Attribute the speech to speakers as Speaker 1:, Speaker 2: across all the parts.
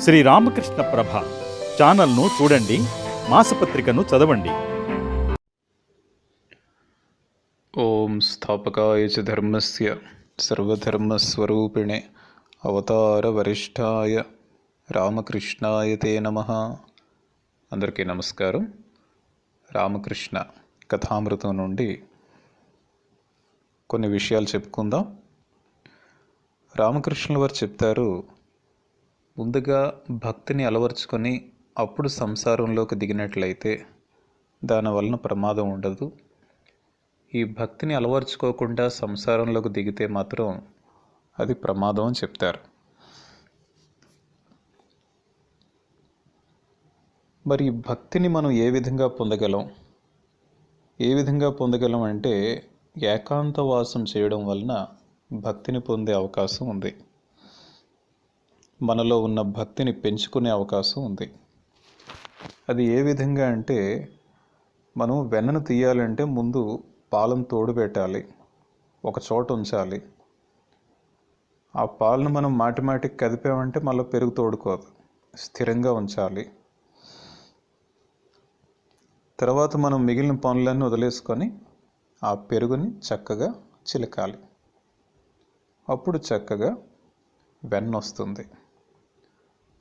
Speaker 1: శ్రీ రామకృష్ణ ప్రభ ఛానల్ను చూడండి మాసపత్రికను చదవండి.
Speaker 2: ఓం స్థాపకాయ చ ధర్మస్య సర్వధర్మస్వరూపిణే అవతారవరిష్టాయ రామకృష్ణాయ తే నమ. అందరికీ నమస్కారం. రామకృష్ణ కథామృతం నుండి కొన్ని విషయాలు చెప్పుకుందాం. రామకృష్ణుల వారు చెప్తారు ముందుగా భక్తిని అలవర్చుకొని అప్పుడు సంసారంలోకి దిగినట్లయితే దాని వలన ప్రమాదం ఉండదు. ఈ భక్తిని అలవర్చుకోకుండా సంసారంలోకి దిగితే మాత్రం అది ప్రమాదం అని చెప్తారు. మరి భక్తిని మనం ఏ విధంగా పొందగలం? ఏ విధంగా పొందగలం అంటే ఏకాంతవాసం చేయడం వలన భక్తిని పొందే అవకాశం ఉంది. మనలో ఉన్న భక్తిని పెంచుకునే అవకాశం ఉంది. అది ఏ విధంగా అంటే మనం వెన్నను తీయాలంటే ముందు పాలను తోడు పెట్టాలి ఒక చోట ఉంచాలి. ఆ పాలను మనం మాటిమాటికి కదిపామంటే మళ్ళీ పెరుగు తోడుకోదు. స్థిరంగా ఉంచాలి. తర్వాత మనం మిగిలిన పనులన్నీ వదిలేసుకొని ఆ పెరుగుని చక్కగా చిలకాలి. అప్పుడు చక్కగా వెన్న వస్తుంది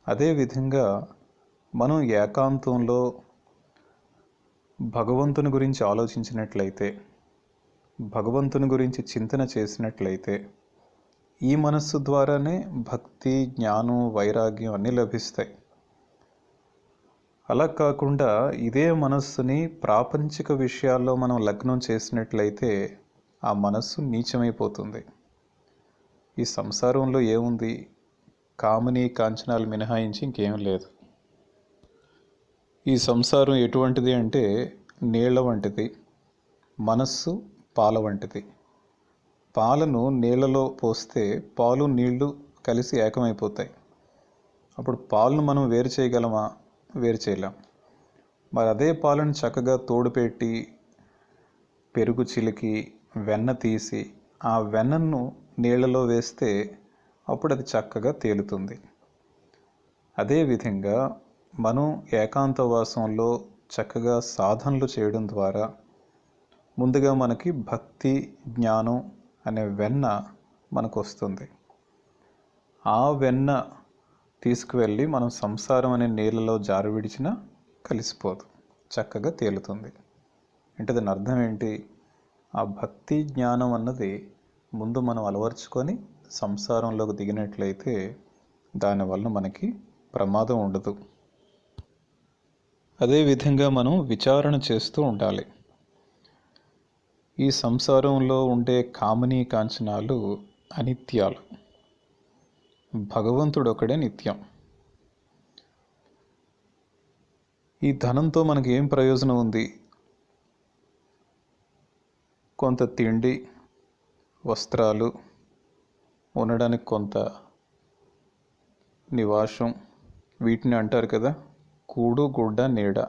Speaker 2: అదేవిధంగా మనం ఏకాంతంలో భగవంతుని గురించి ఆలోచించినట్లయితే భగవంతుని గురించి చింతన చేసినట్లయితే ఈ మనస్సు ద్వారానే భక్తి జ్ఞానం వైరాగ్యం అన్నీ లభిస్తాయి. అలా కాకుండా ఇదే మనస్సుని ప్రాపంచిక విషయాల్లో మనం లగ్నం చేసినట్లయితే ఆ మనస్సు నీచమైపోతుంది. ఈ సంసారంలో ఏముంది? కామని కాంచనాలు మినహాయించి ఇంకేం లేదు. ఈ సంసారం ఎటువంటిది అంటే నీళ్ళ వంటిది మనస్సు పాల వంటిది. పాలను నీళ్ళలో పోస్తే పాలు నీళ్ళు కలిసి ఏకమైపోతాయి. అప్పుడు పాలను మనం వేరు చేయగలమా? వేరు చేయలేం. మరి అదే పాలను చక్కగా తోడుపెట్టి పెరుగు చిలికి వెన్న తీసి ఆ వెన్నను నీళ్ళలో వేస్తే అప్పుడు అది చక్కగా తేలుతుంది. అదేవిధంగా మనం ఏకాంతవాసంలో చక్కగా సాధనలు చేయడం ద్వారా ముందుగా మనకి భక్తి జ్ఞానం అనే వెన్న మనకు వస్తుంది ఆ వెన్న తీసుకువెళ్ళి మనం సంసారం అనే నీళ్ళలో జారు విడిచినా కలిసిపోదు. చక్కగా తేలుతుంది. అంటే దాని అర్థం ఏంటి? ఆ భక్తి జ్ఞానం అన్నది ముందు మనం అలవర్చుకొని సంసారంలోకి దిగినట్లయితే దానివల్ల మనకి ప్రమాదం ఉండదు. అదేవిధంగా మనం విచారణ చేస్తూ ఉండాలి. ఈ సంసారంలో ఉండే కామనీ కాంచనాలు అనిత్యాలు. భగవంతుడు ఒకడే నిత్యం. ఈ ధనంతో మనకి ఏం ప్రయోజనం ఉంది? కొంత తిండి వస్త్రాలు ఉండడానికి కొంత నివాసం. వీటిని అంటారు కదా కూడు గుడ్డ నీడ.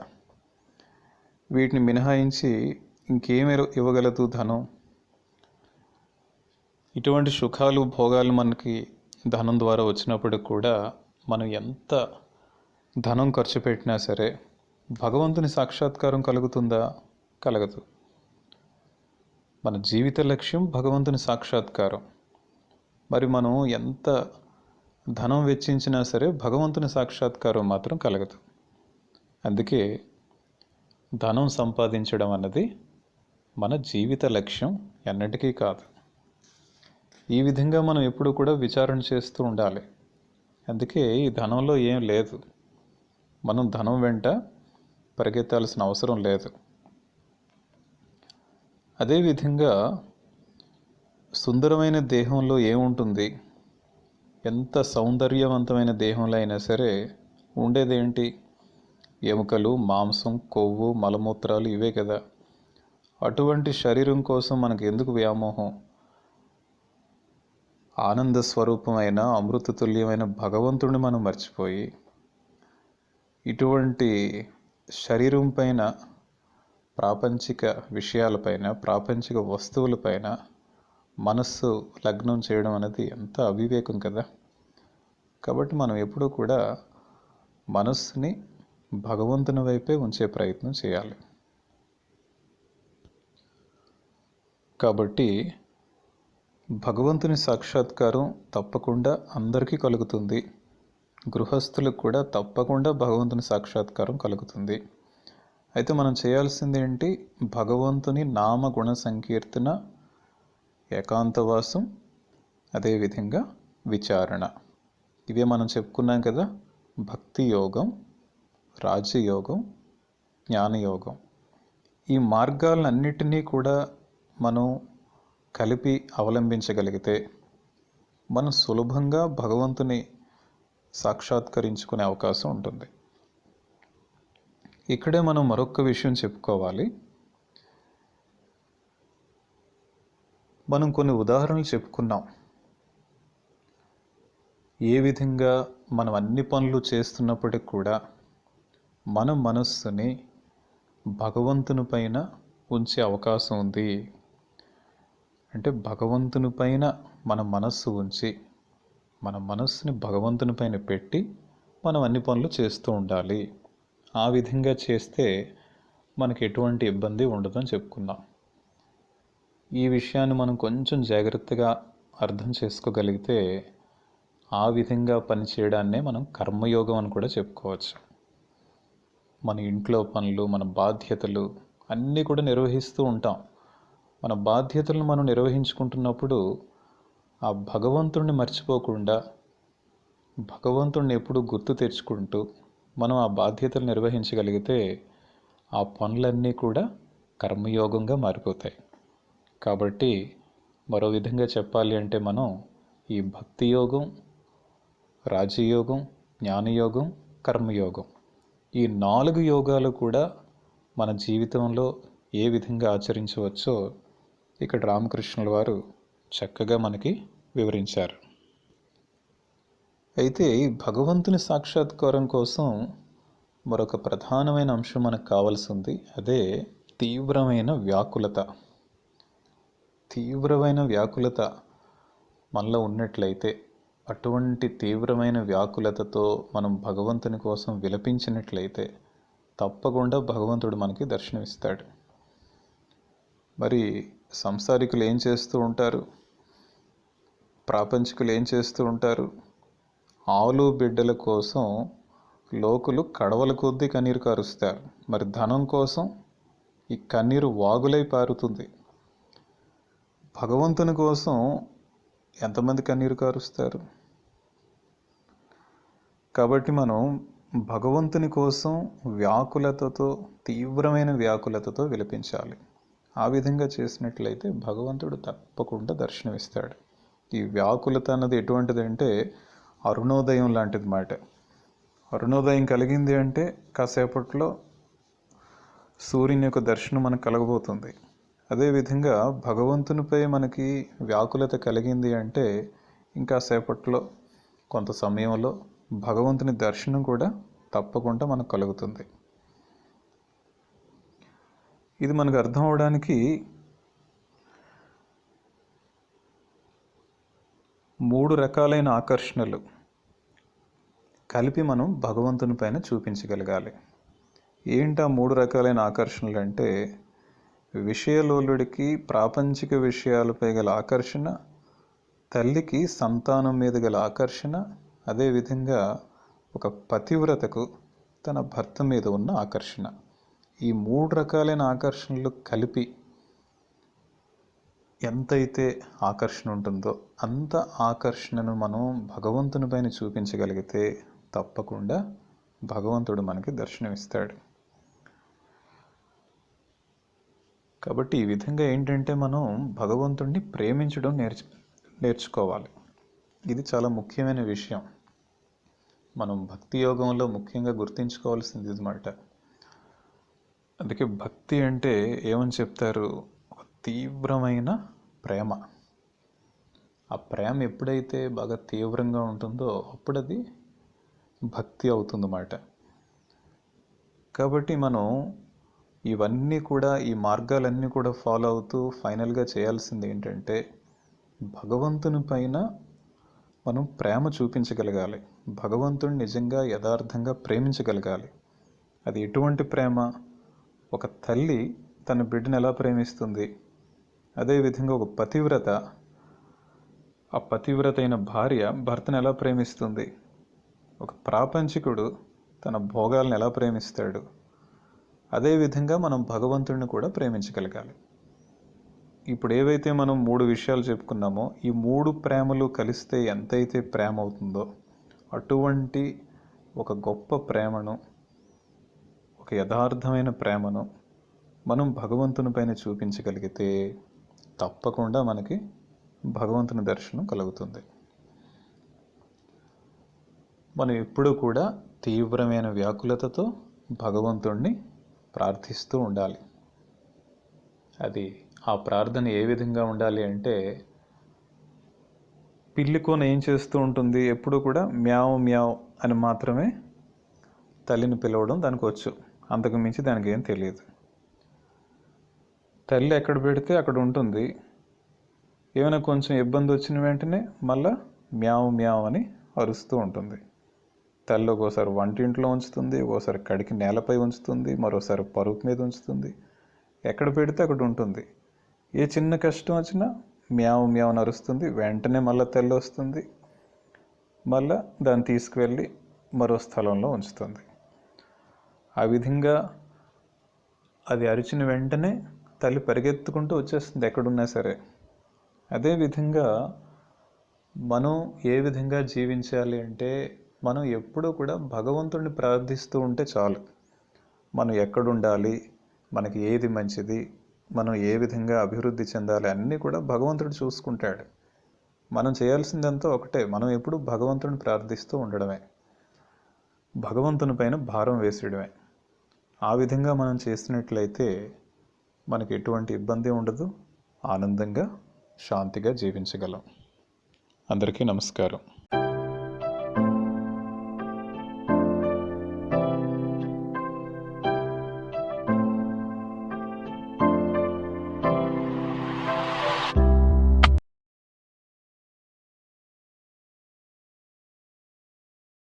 Speaker 2: వీటిని మినహాయించి ఇంకేమి ఇవ్వగలదు ధనం? ఇటువంటి సుఖాలు భోగాలు మనకి ధనం ద్వారా వచ్చినప్పుడు కూడా మనం ఎంత ధనం ఖర్చు పెట్టినా సరే భగవంతుని సాక్షాత్కారం కలుగుతుందా? కలగదు. మన జీవిత లక్ష్యం భగవంతుని సాక్షాత్కారం. మరి మనం ఎంత ధనం వెచ్చించినా సరే భగవంతుని సాక్షాత్కారం మాత్రం కలగదు. అందుకే ధనం సంపాదించడం అన్నది మన జీవిత లక్ష్యం ఎన్నటికీ కాదు. ఈ విధంగా మనం ఎప్పుడు కూడా విచారణ చేస్తూ ఉండాలి. అందుకే ఈ ధనంలో ఏం లేదు. మనం ధనం వెంట పరిగెత్తాల్సిన అవసరం లేదు. అదేవిధంగా సుందరమైన దేహంలో ఏముంటుంది? ఎంత సౌందర్యవంతమైన దేహంలో అయినా సరే ఉండేదేంటి? ఎముకలు మాంసం కొవ్వు మలమూత్రాలు ఇవే కదా. అటువంటి శరీరం కోసం మనకు ఎందుకు వ్యామోహం? ఆనంద స్వరూపమైన అమృతతుల్యమైన భగవంతుడిని మనం మర్చిపోయి ఇటువంటి శరీరం పైన ప్రాపంచిక విషయాలపైన ప్రాపంచిక వస్తువులపైన మనస్సు లగ్నం చేయడం అనేది ఎంత అవివేకం కదా. కాబట్టి మనం ఎప్పుడూ కూడా మనస్సుని భగవంతుని వైపే ఉంచే ప్రయత్నం చేయాలి. కాబట్టి భగవంతుని సాక్షాత్కారం తప్పకుండా అందరికీ కలుగుతుంది. గృహస్థులకు కూడా తప్పకుండా భగవంతుని సాక్షాత్కారం కలుగుతుంది. అయితే మనం చేయాల్సింది ఏంటి? భగవంతుని నామ గుణ సంకీర్తన ఏకాంతవాసం అదేవిధంగా విచారణ. ఇవే మనం చెప్పుకున్నాం కదా భక్తి యోగం రాజయోగం జ్ఞానయోగం. ఈ మార్గాలన్నిటినీ కూడా మనం కలిపి అవలంబించగలిగితే మనం సులభంగా భగవంతుని సాక్షాత్కరించుకునే అవకాశం ఉంటుంది. ఇక్కడే మనం మరొక విషయం చెప్పుకోవాలి. మనం కొన్ని ఉదాహరణలు చెప్పుకున్నాం. ఏ విధంగా మనం అన్ని పనులు చేస్తున్నప్పటికి కూడా మన మనస్సుని భగవంతుని పైన ఉంచే అవకాశం ఉంది. అంటే భగవంతుని పైన మన మనస్సు ఉంచి మన మనస్సుని భగవంతుని పైన పెట్టి మనం అన్ని పనులు చేస్తూ ఉండాలి. ఆ విధంగా చేస్తే మనకి ఎటువంటి ఇబ్బంది ఉండదని చెప్పుకున్నాం. ఈ విషయాన్ని మనం కొంచెం జాగ్రత్తగా అర్థం చేసుకోగలిగితే ఆ విధంగా పనిచేయడాన్నే మనం కర్మయోగం అని కూడా చెప్పుకోవచ్చు. మన ఇంట్లో పనులు మన బాధ్యతలు అన్నీ కూడా నిర్వహిస్తూ ఉంటాం. మన బాధ్యతలను మనం నిర్వహించుకుంటున్నప్పుడు ఆ భగవంతుణ్ణి మర్చిపోకుండా భగవంతుణ్ణి ఎప్పుడు గుర్తు తెచ్చుకుంటూ మనం ఆ బాధ్యతలు నిర్వహించగలిగితే ఆ పనులన్నీ కూడా కర్మయోగంగా మారిపోతాయి. కాబట్టి మరో విధంగా చెప్పాలి అంటే మనం ఈ భక్తి యోగం రాజయోగం జ్ఞానయోగం కర్మయోగం ఈ నాలుగు యోగాలు కూడా మన జీవితంలో ఏ విధంగా ఆచరించవచ్చో ఇక్కడ రామకృష్ణుల వారు చక్కగా మనకి వివరించారు. అయితే ఈ భగవంతుని సాక్షాత్కారం కోసం మరొక ప్రధానమైన అంశం మనకు కావాల్సింది అదే తీవ్రమైన వ్యాకులత. తీవ్రమైన వ్యాకులత మనలో ఉన్నట్లయితే అటువంటి తీవ్రమైన వ్యాకులతతో మనం భగవంతుని కోసం విలపించినట్లయితే తప్పకుండా భగవంతుడు మనకి దర్శనమిస్తాడు. మరి సంసారికులు ఏం చేస్తూ ఉంటారు? ప్రాపంచికులు ఏం చేస్తూ ఉంటారు? ఆలు బిడ్డల కోసం లోకులు కడవల కొద్దీ కన్నీరు కారుస్తారు. మరి ధనం కోసం ఈ కన్నీరు వాగులై పారుతుంది. భగవంతుని కోసం ఎంతమంది కన్నీరు కారుస్తారు? కాబట్టి మనం భగవంతుని కోసం వ్యాకులతతో తీవ్రమైన వ్యాకులతతో విలపించాలి. ఆ విధంగా చేసినట్లయితే భగవంతుడు తప్పకుండా దర్శనమిస్తాడు. ఈ వ్యాకులత అన్నది ఎటువంటిదంటే అరుణోదయం లాంటిది మాట. అరుణోదయం కలిగింది అంటే కాసేపట్లో సూర్యుని యొక్క దర్శనం మనకు కలగబోతుంది. అదేవిధంగా భగవంతునిపై మనకి వ్యాకులత కలిగింది అంటే ఇంకా సేపట్లో కొంత సమయంలో భగవంతుని దర్శనం కూడా తప్పకుండా మనకు కలుగుతుంది. ఇది మనకు అర్థం అవడానికి మూడు రకాలైన ఆకర్షణలు కలిపి మనం భగవంతుని పైన చూపించగలగాలి. ఏంటి ఆ మూడు రకాలైన ఆకర్షణలు అంటే విషయలోలుడికి ప్రాపంచిక విషయాలపై గల ఆకర్షణ తల్లికి సంతానం మీద గల ఆకర్షణ అదేవిధంగా ఒక పతివ్రతకు తన భర్త మీద ఉన్న ఆకర్షణ. ఈ మూడు రకాలైన ఆకర్షణలు కలిపి ఎంతైతే ఆకర్షణ ఉంటుందో అంత ఆకర్షణను మనం భగవంతుని పైన చూపించగలిగితే తప్పకుండా భగవంతుడు మనకి దర్శనమిస్తాడు. కాబట్టి ఈ విధంగా ఏంటంటే మనం భగవంతుడిని ప్రేమించడం నేర్చు నేర్చుకోవాలి. ఇది చాలా ముఖ్యమైన విషయం. మనం భక్తి యోగంలో ముఖ్యంగా గుర్తుంచుకోవాల్సింది ఇదన్నమాట అందుకే భక్తి అంటే ఏమని చెప్తారు? ఒక తీవ్రమైన ప్రేమ. ఆ ప్రేమ ఎప్పుడైతే బాగా తీవ్రంగా ఉంటుందో అప్పుడది భక్తి అవుతుందన్నమాట కాబట్టి మనం ఇవన్నీ కూడా ఈ మార్గాలన్నీ కూడా ఫాలో అవుతూ ఫైనల్గా చేయాల్సింది ఏంటంటే భగవంతుని పైన మనం ప్రేమ చూపించగలగాలి. భగవంతుని నిజంగా యథార్థంగా ప్రేమించగలగాలి. అది ఎటువంటి ప్రేమ? ఒక తల్లి తన బిడ్డను ఎలా ప్రేమిస్తుంది? అదేవిధంగా ఒక పతివ్రత. ఆ పతివ్రత అయిన భార్య భర్తను ఎలా ప్రేమిస్తుంది? ఒక ప్రాపంచికుడు తన భోగాలను ఎలా ప్రేమిస్తాడు? అదేవిధంగా మనం భగవంతుడిని కూడా ప్రేమించగలగాలి. ఇప్పుడు ఏవైతే మనం మూడు విషయాలు చెప్పుకున్నామో ఈ మూడు ప్రేమలు కలిస్తే ఎంతైతే ప్రేమ అవుతుందో అటువంటి ఒక గొప్ప ప్రేమను ఒక యథార్థమైన ప్రేమను మనం భగవంతుని పైన చూపించగలిగితే తప్పకుండా మనకి భగవంతుని దర్శనం కలుగుతుంది. మనం ఎప్పుడూ కూడా తీవ్రమైన వ్యాకులతతో భగవంతుణ్ణి ప్రార్థిస్తూ ఉండాలి. అది ఆ ప్రార్థన ఏ విధంగా ఉండాలి అంటే పిల్లికోన ఏం చేస్తూ ఉంటుంది? ఎప్పుడు కూడా మ్యావ్ మ్యావ్ అని మాత్రమే తల్లిని పిలవడం దానికి వచ్చు అంతకు మించి దానికి ఏం తెలియదు. తల్లి ఎక్కడ పెడితే అక్కడ ఉంటుంది. ఏమైనా కొంచెం ఇబ్బంది వచ్చిన వెంటనే మళ్ళా మ్యావ్ మ్యావ్ అని అరుస్తూ ఉంటుంది. తల్లి ఒక్కోసారి వంటింట్లో ఉంచుతుంది ఒక్కోసారి కడికి నేలపై ఉంచుతుంది మరోసారి పరుపు మీద ఉంచుతుంది. ఎక్కడ పెడితే అక్కడ ఉంటుంది. ఏ చిన్న కష్టం వచ్చినా మ్యావ్ మ్యావ్ నరుస్తుంది అరుస్తుంది వెంటనే మళ్ళీ తెల్ల వస్తుంది. మళ్ళా దాన్ని తీసుకువెళ్ళి మరో స్థలంలో ఉంచుతుంది. ఆ విధంగా అది అరిచిన వెంటనే తల్లి పరిగెత్తుకుంటూ వచ్చేస్తుంది ఎక్కడున్నా సరే. అదేవిధంగా మనం ఏ విధంగా జీవించాలి అంటే మనం ఎప్పుడూ కూడా భగవంతుడిని ప్రార్థిస్తూ ఉంటే చాలు. మనం ఎక్కడుండాలి? మనకి ఏది మంచిది? మనం ఏ విధంగా అభివృద్ధి చెందాలి? అన్నీ కూడా భగవంతుడు చూసుకుంటాడు. మనం చేయాల్సిందంతా ఒకటే. మనం ఎప్పుడు భగవంతుని ప్రార్థిస్తూ ఉండడమే. భగవంతుని పైన భారం వేసేయడమే. ఆ విధంగా మనం చేసినట్లయితే మనకి ఎటువంటి ఇబ్బంది ఉండదు. ఆనందంగా శాంతిగా జీవించగలం. అందరికీ నమస్కారం.